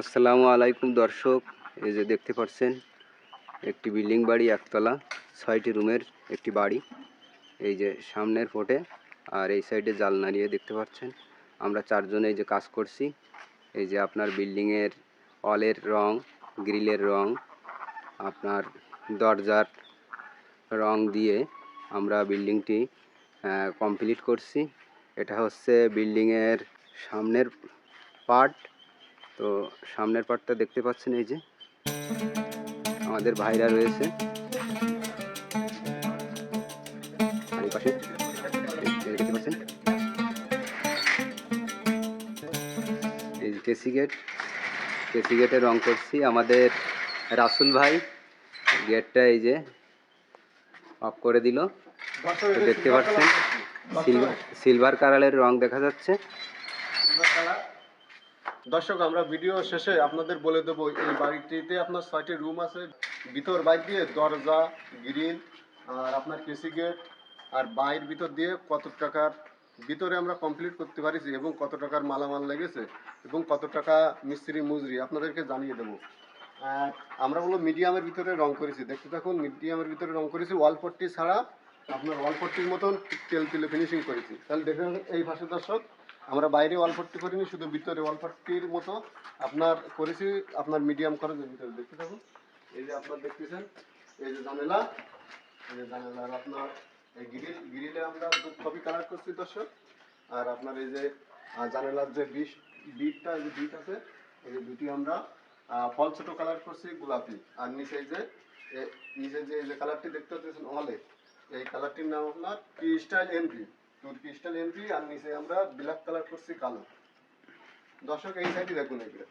আসসালামু আলাইকুম দর্শক, এই যে দেখতে পাচ্ছেন, একটি বিল্ডিং বাড়ি, একতলা, ছয়টি রুমের একটি বাড়ি, এই যে সামনের ফোটে, আর এই সাইডে জাল নাড়িয়ে দেখতে পাচ্ছেন, আমরা চারজন এই যে কাজ করছি, এই যে আপনার বিল্ডিংয়ের অলের রং, গ্রিলের রং, আপনার দরজার রং দিয়ে আমরা বিল্ডিংটি কমপ্লিট করছি, এটা হচ্ছে বিল্ডিংয়ের সামনের পার্ট তো সামনের পার্টটা দেখতে পাচ্ছেন এই যে। আমাদের ভাইরা রয়েছে। এই কেসি গেট। কেসি গেটে রং করছি আমাদের রাসুল ভাই। গেটটা এই যে অফ করে দিল। দেখতে পাচ্ছেন? সিলভার সিলভার কালারের রং দেখা যাচ্ছে। দর্শক, আমরা ভিডিও শেষে আপনাদের বলে দেবো, এই বাড়িটিতে আপনার ছয়টি রুম আছে। ভিতর বাইর দিয়ে দরজা গ্রিল আর আপনার কেসি গেট আর বাইর ভিতর দিয়ে কত টাকার, ভিতরে আমরা কমপ্লিট করতে পারিছি এবং কত টাকার মালামাল লেগেছে এবং কত টাকা মিস্ত্রি মজুরি, আপনাদেরকে জানিয়ে দেবো। আর আমরা হলো মিডিয়ামের ভিতরে রং করেছি। দেখতে থাকুন মিডিয়ামের ভিতরে রং করেছি। ওয়ালপট্টি ছাড়া আপনার ওয়ালপট্টির মতন তেল তুলে ফিনিশিং করেছি। তাহলে দেখুন এই পাশে দর্শক আমরা বাইরে ওয়ালপট্টি করিনি, শুধু ভিতরে ওয়ালপট্টির মতো আপনার করেছি, আপনার মিডিয়াম খরচের ভিতরে দেখতে থাকুন। এই যে আপনার দেখতেছেন, এই যে জানেলা, এই যে জানেলার আপনার এই গ্রিল গ্রিলে আমরা দু কপি কালার করছি দর্শক। আর আপনার এই যে জানালার যে বিষ বিটটা যে বিট আছে, এই যে দুটি আমরা ফল ছোট কালার করছি গোলাপি। আর নিচে এই যে নিচে যে যে কালারটি দেখতে পাচ্ছেন অলে, এই কালারটির নাম আপনার ক্রিস্টাল এমপি টুর ক্রিস্টাল এমপি আর নিচে আমরা ব্ল্যাক কালার করছি কালো। দর্শক, এই দেখুন এগুলো।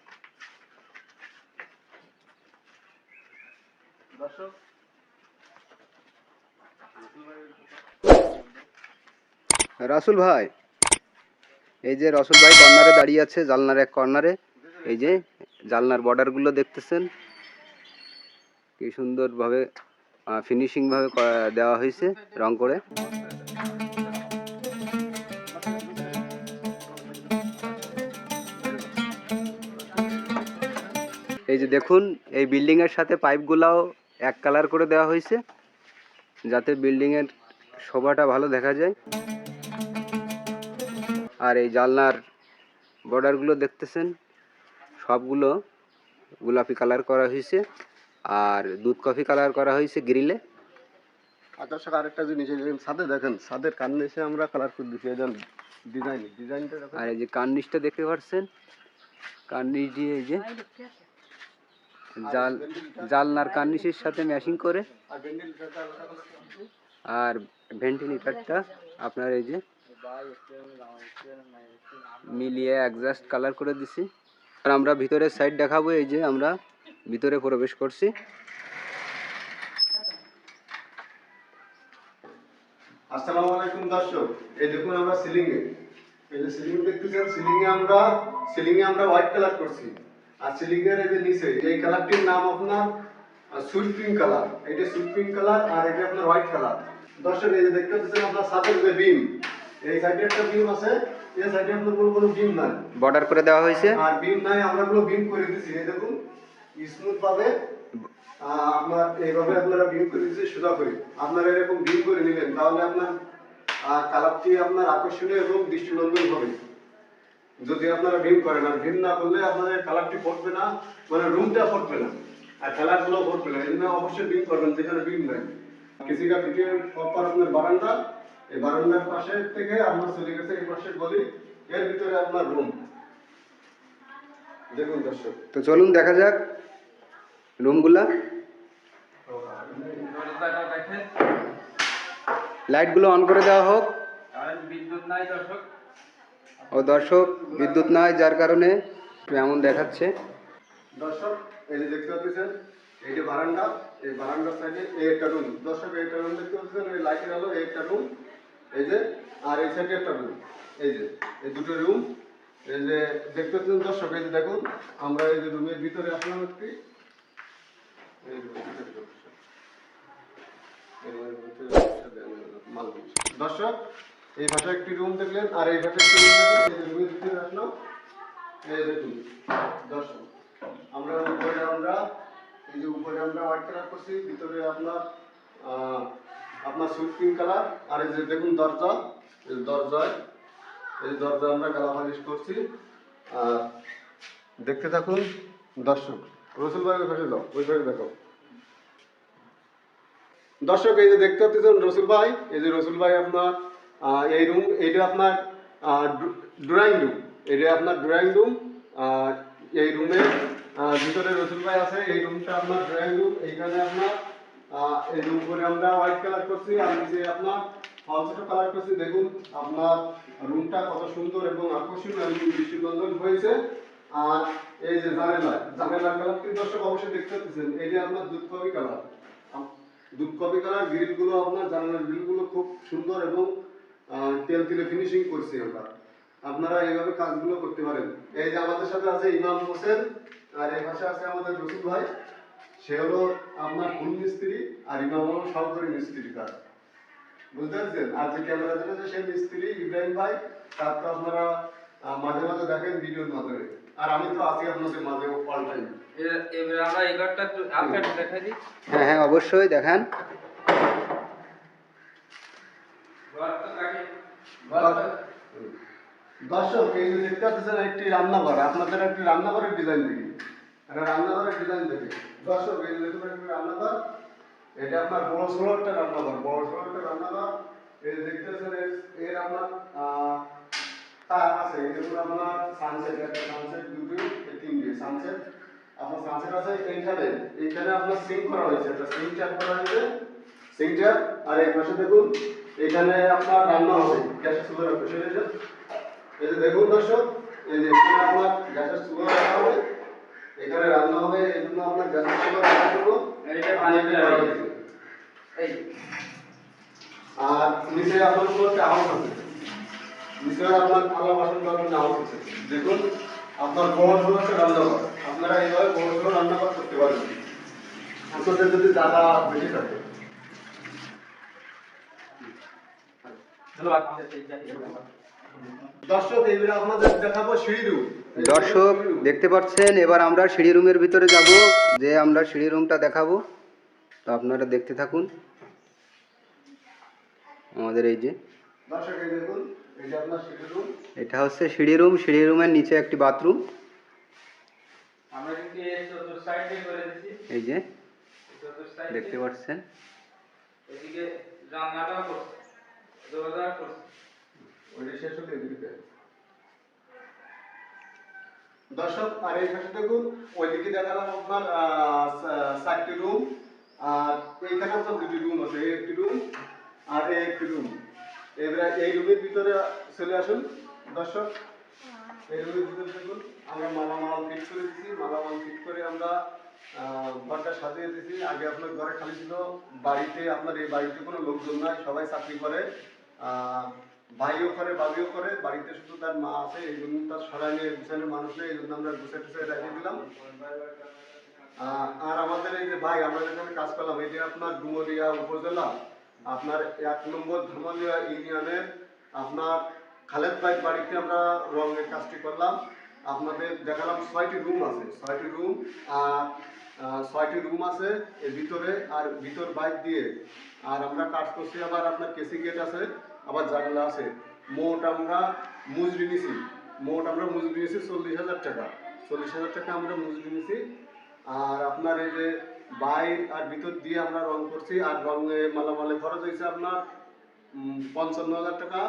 দর্শক, রাসুল ভাই, এই যে রসুল ভাই কর্নারে দাঁড়িয়ে আছে, জালনার এক কর্নারে এই যে জালনার বর্ডারগুলো দেখতেছেন। কি সুন্দরভাবে ফিনিশিংভাবে দেওয়া হয়েছে রং করে। এই যে দেখুন এই বিল্ডিংয়ের সাথে পাইপগুলাও এক কালার করে দেওয়া হয়েছে যাতে বিল্ডিংয়ের শোভাটা ভালো দেখা যায়। আর এই জানলার বর্ডারগুলো দেখতেছেন সবগুলো গোলাপি কালার করা হয়েছে আর দুধ কফি কালার করা হয়েছে গ্রিলে আর দর্শক আরেকটা জিনিস ছাদে দেখেন ছাদের কান্নেসে আমরা কালার করে দিচ্ছি এই ডিজাইন ডিজাইনটা আর এই যে কার্নিশটা দেখতে পাচ্ছেন? কার্নিশ দিয়ে এই যে জাল, জালনার কার্নিশের সাথে আলাদা করে আর ভেন্টিলেটারটা আপনার এই যে মিলিয়ে অ্যাডজাস্ট কালার করে দিছি। আর আমরা ভিতরের সাইড দেখাবো, এই যে আমরা ভিতরে প্রবেশ করছি। আসসালামু আলাইকুম দর্শক, এই দেখুন আমরা সিলিং এ এই যে সিলিং দেখতেছেন সিলিং এ আমরা সিলিং এ আমরা হোয়াইট কালার করছি। আর সিলিং এর এই যে নিচে এই কালারটির নাম আপনার সুইট পিঙ্ক কালার। এটা সুইট পিঙ্ক কালার আর এটা আপনার হোয়াইট কালার। দর্শক এই যে দেখতে পাচ্ছেন আপনার ছাদের যে বিম এই সাইডে একটা বিম আছে এই সাইডে আপনার কোনো কোনো বিম নাই। বর্ডার করে দেওয়া হয়েছে? আর বিম নাই আমরা গুলো বিম করে দিছি। এই দেখুন স্মুথ ভাবে আপনার এইভাবে আপনারা বিম করে দিচ্ছি সোজা করে। আপনারা এরকম বিম করে নেবেন তাহলে আপনার কালারটি আপনার আকর্ষণীয় এবং দৃষ্টিনন্দন হবে। যদি আপনারা বিম করেন আর বিম না করলে আপনাদের কালারটি ফুটবে না মানে রুমটা ফুটবে না। আর কালারগুলো ফুটবে না এই জন্য অবশ্যই বিম করবেন যেখানে বিম নাই। কৃষিকা ফিটিয়ে প্রপার আপনার বারান্দা এই বারান্দার পাশে থেকে আপনার চলে গেছে এই পাশে গলি এর ভিতরে আপনার রুম দেখুন দর্শক। তো চলুন দেখা যাক রুমগুলা লাইটগুলো অন করে দেওয়া হোক। ও দর্শক বিদ্যুৎ নাই যার কারণে এমন দেখাচ্ছে দর্শক এই যে দেখতে পাচ্ছেন এই যে বারান্দা এই বারান্দার সাইডে এই একটা রুম দর্শক এই একটা রুম দেখতে পাচ্ছেন এই লাইটের আলো এই একটা রুম এই যে আর এই সাইডে একটা রুম এই যে এই দুটো রুম এই যে দেখতে পাচ্ছেন দর্শক এই যে দেখুন আমরা এই যে রুমের ভিতরে আসলাম একটি। দর্শক এই পাশে একটি রুম দেখলেন, আর এই পাশে একটি রুম দেখলেন, এই যে রুমের ভিতরে আসলাম এই দেখুন দর্শক আমরা হোয়াইট কালার করছি, ভিতরে আপনার আপনার সুইট পিঙ্ক কালার আর এই যে দেখুন দরজা, এই দরজায়, এই দরজা আমরা কালা পালিশ করছি। আর দেখতে থাকুন দর্শক, রসুল ভাই ওই পাশে যাও, ওই পাশে দেখো। দর্শক, এই যে দেখতে পাচ্ছেন রসুল ভাই, এই যে রসুল ভাই আপনার এই রুম এইটা আপনার ড্রয়িং রুম এটা আপনার ড্রয়িং রুম এই রুমের ভিতরে রসুল ভাই আছে, এই রুমটা আপনার ড্রয়িং রুম এইখানে আপনার এই রুম করে আমরা হোয়াইট কালার করছি আর নিচে আপনার ফলসেটো কালার করছি, দেখুন, আপনার রুমটা কত সুন্দর এবং আকর্ষণীয় এবং দৃষ্টিনন্দন হয়েছে। আর এই যে জানেলা, জানেলার কালার কিন্তু দর্শক অবশ্যই দেখতে পাচ্ছেন এটা আপনার দুধ কবি কালার দুধ কপি কালার গ্রিলগুলো আপনার জানালার গ্রিলগুলো খুব সুন্দর এবং তেল তেলে ফিনিশিং করছি আমরা। আপনারা এইভাবে কাজগুলো করতে পারেন। এই যে আমাদের সাথে আছে ইমাম হোসেন আর এই পাশে আছে আমাদের রসুল ভাই। সে হলো আপনার ফুল মিস্ত্রি আর ইমাম হলো সহকারী মিস্ত্রি কাজ বুঝতে পারছেন? আর যে ক্যামেরা ধরেছে সে মিস্ত্রি ইব্রাহিম ভাই। তার তো আপনারা মাঝে মাঝে দেখেন ভিডিওর মাধ্যমে। আর আমি তো আছি আপনাদের মাঝে অল টাইম আমরা দেখাই হ্যাঁ হ্যাঁ অবশ্যই দেখান ঘরটা কাটি ঘরটা দর্শক, এই যে দেখতে পাচ্ছেন একটি রান্নাঘর, আপনাদের একটি রান্নাঘরের ডিজাইন দেখি। একটা রান্নাঘরের ডিজাইন দেখি। দর্শক, এই যে একটি রান্নাঘর, এটা আপনার বড় সড়ো একটা রান্নাঘর, বড় সড়ো একটা রান্নাঘর। এই দেখতে পাচ্ছেন, এর- আপনার তার আছে দেখুন আপনার সানসেট একটা সানসেট দুটো তিনটে সানসেট আপনার সানসেট আছে এইখানে এইখানে আপনার সিঙ্ক করা হয়েছে, একটা সিঙ্ক ট্যাপ করা হয়েছে। সিঙ্ক ট্যাপ আর এই পাশে দেখুন এখানে আপনার রান্না হবে গ্যাসের চুলা রাখবে সেটা এই যে দেখুন দর্শক এই যে এখানে আপনার গ্যাসের চুলা রাখা হবে। এখানে রান্না হবে এই জন্য আপনার গ্যাসের চুলা রাখার জন্য পানি। এই আর নিচে আপনার একটা হাউস আছে নিচে আপনার থালা বাসন ধরনের হাউস আছে দেখুন আপনার বড় সড়ো একটা রান্নাঘর আপনারা এইভাবে বড় সড়ো রান্নাঘর করতে পারেন। আপনাদের যদি জায়গা বেশি থাকে ধন্যবাদ দর্শক দেখতে পাচ্ছেন এবার আমরা সিঁড়ি রুমের ভিতরে যাব। যে আমরা সিঁড়ি রুমটা দেখাবো তো আপনারা দেখতে থাকুন। আমাদের এই যে এটা আপনার সিঁড়ি রুম। হচ্ছে সিঁড়ি রুম। সিঁড়ি রুমের নিচে একটি বাথরুম। এই চতুর সাইডে করে দিছি এই যে দেখতে পাচ্ছেন। এদিকে জানলাটাও করছে। দর্শক আর এই পাশে দেখুন ওইদিকে দেখালাম আপনার আহ, চারটি রুম আর এইখানে আপনার দুটি রুম আছে এই একটি রুম আর এই একটি রুম এবারে এই রুমের ভিতরে চলে আসুন দর্শক। এই রুমের ভিতরে দেখুন আমরা মালামাল ফিট করে দিছি মালামাল ফিট করে আমরা ঘরটা সাজিয়ে দিছি। আগে আপনার ঘরে খালি ছিল বাড়িতে আপনার এই বাড়িতে কোনো লোকজন নাই সবাই চাকরি করে। ভাইও করে বাবিও করে, বাড়িতে শুধু তার মা আছে, এই জন্য তার সরাই নিয়ে গুছানোর মানুষ নেই, এই জন্য আমরা গুছিয়ে টুছিয়ে রেখে দিলাম। আর আমাদের এই যে ভাই, আমরা যেখানে কাজ করলাম এটা আপনার ডুমরিয়া উপজেলা, আপনার এক নম্বর ধামালিয়া ইউনিয়নের আপনার খালেদ ভাই বাড়িতে আমরা রঙের কাজটি করলাম। আপনাদের দেখালাম ছয়টি রুম আছে, ছয়টি রুম আর ছয়টি রুম আছে, এর ভিতরে আর ভিতর বাইক দিয়ে। আর আমরা কাজ করছি আবার আপনার কেসি গেট আছে, আবার জানলা আছে। মোট আমরা মজুরি নিছি, মোট আমরা মজুরি নিছি চল্লিশ হাজার টাকা। চল্লিশ হাজার টাকা আমরা মজুরি নিছি। আর আপনার এই যে বাইর আর ভিতর দিয়ে আমরা রং করছি, আর রঙে মালামালে খরচ হয়েছে আপনার পঞ্চান্ন হাজার টাকা।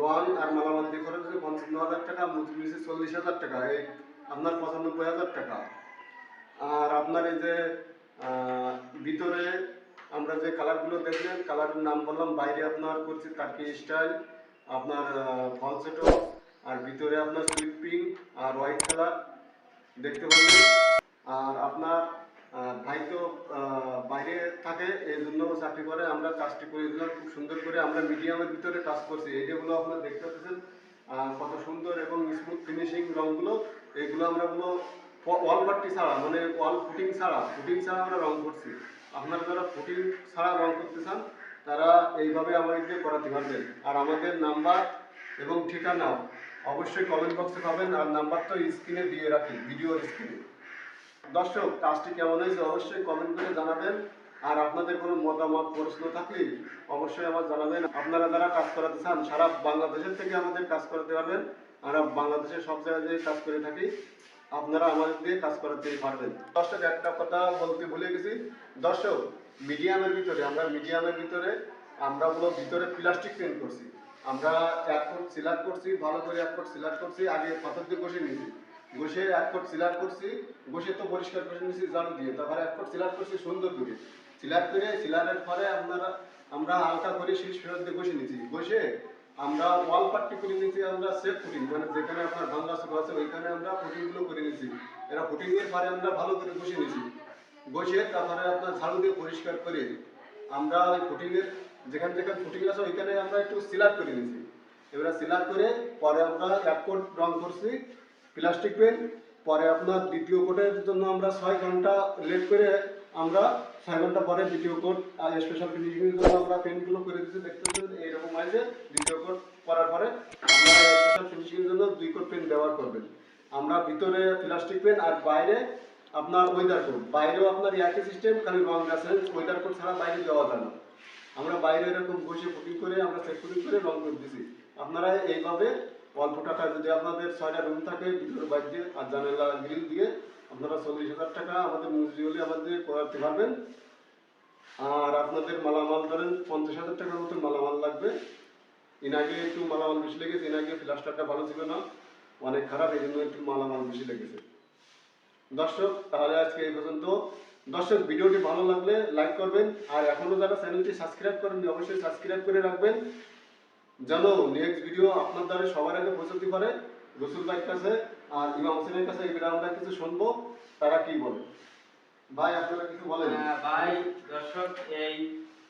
রং আর মালামাল দিয়ে খরচ হয়েছে পঞ্চান্ন হাজার টাকা, মজুরি নিয়েছে চল্লিশ হাজার টাকা, এই আপনার পঁচানব্বই হাজার টাকা। আর আপনার এই যে ভিতরে আমরা যে কালারগুলো দেখলেন, কালারের নাম বললাম, বাইরে আপনার করছি কাটকি স্টাইল, আপনার ফলসেটো আর ভিতরে আপনার পিঙ্ক আর হোয়াইট কালার দেখতে পাবেন। আর আপনার ভাই তো বাইরে থাকে এই জন্য চাকরি করে, আমরা কাজটি করে দিলাম খুব সুন্দর করে, আমরা মিডিয়ামের ভিতরে কাজ করছি। এই যেগুলো আপনারা দেখতে পাচ্ছেন কত সুন্দর এবং স্মুথ ফিনিশিং রঙগুলো এগুলো আমরা ওয়াল পাট্টি ছাড়া মানে ওয়াল ফুটিং ছাড়া ফুটিং ছাড়া আমরা রং করছি। আপনারা যারা ফুটিং ছাড়া রং করতে চান, তারা এইভাবে আমাদেরকে করাতে পারবেন। আর আমাদের নাম্বার এবং ঠিকানা অবশ্যই কমেন্ট বক্সে পাবেন, আর নাম্বার তো স্ক্রিনে দিয়ে রাখি ভিডিওর স্ক্রিনে দর্শক, কাজটি কেমন হয়েছে অবশ্যই কমেন্ট করে জানাবেন। আর আপনাদের কোনো মতামত, প্রশ্ন থাকলে অবশ্যই আমার জানাবেন। আপনারা যারা কাজ করাতে চান, সারা বাংলাদেশের থেকে আমাদের কাজ করাতে পারবেন। আমরা বাংলাদেশের সব জায়গায় কাজ করে থাকি। আপনারা আমাদের দিয়ে কাজ করাতে পারবেন। দর্শক, একটা কথা বলতে ভুলে গেছি। দর্শক, মিডিয়ামের ভিতরে, আমরা মিডিয়ামের ভিতরে, আমরা হলো ভিতরে প্লাস্টিক পেন্ট করছি। আমরা এক ফুট সিলার করছি, ভালো করে এক ফুট সিলার করছি, আগে পাথর দিয়ে বসে নিয়েছি। বসে এক ফুট সিলার করছি বসে তো পরিষ্কার করে নিয়েছি, জাল দিয়ে। তারপরে এক ফুট সিলার করছি, সুন্দর করে। সিলার করে সিলারের পরে আপনারা, আমরা হালকা করে শীষ ফেরত দিয়ে বসে নিয়েছি। বসে আমরা ওয়াল পাট্টি করে নিয়েছি, আমরা সেফ ফুটিং মানে যেখানে আপনার ভাঙ্গা শুরু আছে, ওইখানে আমরা ফুটিংগুলো করে নিয়েছি। এরা ফুটিং এর পরে, আমরা ভালো করে বসে নিয়েছি। বসে তারপরে আপনার ঝাড়ু দিয়ে পরিষ্কার করে আমরা ওই ফুটিং এর যেখানে যেখানে ফুটিং আছে, ওইখানে আমরা একটু সিলার করে নিয়েছি। এবারে সিলার করে পরে আমরা এক কোট রং করছি, প্লাস্টিক পেন। পরে আপনার দ্বিতীয় কোটের জন্য আমরা ছয় ঘণ্টা লেট করে আমরা ছয় ঘণ্টা পরে দ্বিতীয় কোট স্পেশাল জন্য আমরা পেনগুলো করে দিচ্ছি দেখতে পাচ্ছেন এইরকম আছে দ্বিতীয় কোট করার পরে আমরা স্পেশাল ফিনিশিং এর জন্য দুই কোট পেন ব্যবহার করবেন। আমরা ভিতরে প্লাস্টিক পেন আর বাইরে আপনার ওয়েদার কোট বাইরেও আপনার একই সিস্টেম খালি রং আছে ওয়েদার কোট ছাড়া বাইরে দেওয়া যায় না। আমরা বাইরে এরকম বসে ফুটিং করে, আমরা সেট ফুটিং করে রং করে দিছি। আপনারা এইভাবে অল্প টাকা যদি আপনাদের ছয়টা রুম থাকে, ভিতরে বাইর আর জানালা গ্রিল দিয়ে আপনারা চল্লিশ হাজার টাকা আমাদের হলে আমাদের করাতে পারবেন। আর আপনাদের মালামাল ধরেন পঞ্চাশ হাজার টাকার মতন মালামাল লাগবে। এর আগে একটু মালামাল বেশি লেগেছে, এর আগে প্লাস্টারটা ভালো ছিল না। অনেক খারাপ এই জন্য একটু মালামাল বেশি লেগেছে। দর্শক, তাহলে আজকে এই পর্যন্ত। দর্শক, ভিডিওটি ভালো লাগলে লাইক করবেন। আর এখনও যারা চ্যানেলটি সাবস্ক্রাইব করেননি, অবশ্যই সাবস্ক্রাইব করে রাখবেন। যেন নেক্সট ভিডিও আপনার দ্বারা সবার আগে পৌঁছতে পারে। রসুল ভাইয়ের কাছে আর ইমাম হোসেনের কাছে এবার আমরা কিছু শুনব তারা কি বলে? ভাই আপনারা কিছু বলেন। আহ, ভাই দর্শক এই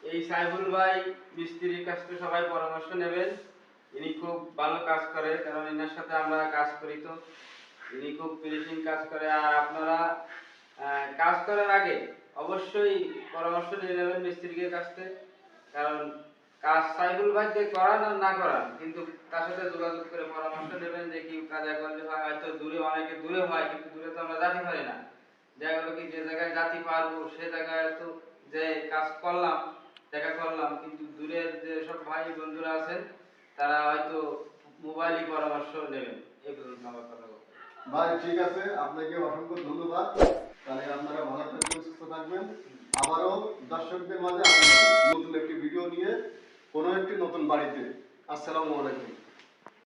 এই সাইফুল ভাই মিস্ত্রির কাছ থেকে সবাই পরামর্শ নেবেন। ইনি খুব ভালো কাজ করে কারণ এনার সাথে আমরা কাজ করি তো। ইনি খুব ফিনিশিং কাজ করে। আর আপনারা কাজ করার আগে অবশ্যই পরামর্শ নিয়ে নেবেন মিস্ত্রির কাছ থেকে কারণ কাজ সাইফুল ভাই দিয়ে করান আর না করান, কিন্তু তার সাথে যোগাযোগ করে পরামর্শ নেবেন যে কি কাজে করলে হয়, হয়তো দূরে অনেকে দূরে হয়, কিন্তু দূরে তো আমরা যেতে পারি না। জায়গাগুলো কি যে জায়গায় জাতি পারব, সে জায়গায় তো যে কাজ করলাম, দেখা করলাম, কিন্তু দূরের যে সব ভাই বন্ধুরা আছেন তারা হয়তো মোবাইলই পরামর্শ নেবেন। এই পর্যন্ত আমার কথা। ভাই, ঠিক আছে। আপনাকে অসংখ্য ধন্যবাদ। তাহলে আপনারা ভালো থাকবেন, সুস্থ থাকবেন। আবারও দর্শকদের মাঝে নতুন একটি ভিডিও নিয়ে। কোনো একটি নতুন বাড়িতে। আসসালামু আলাইকুম।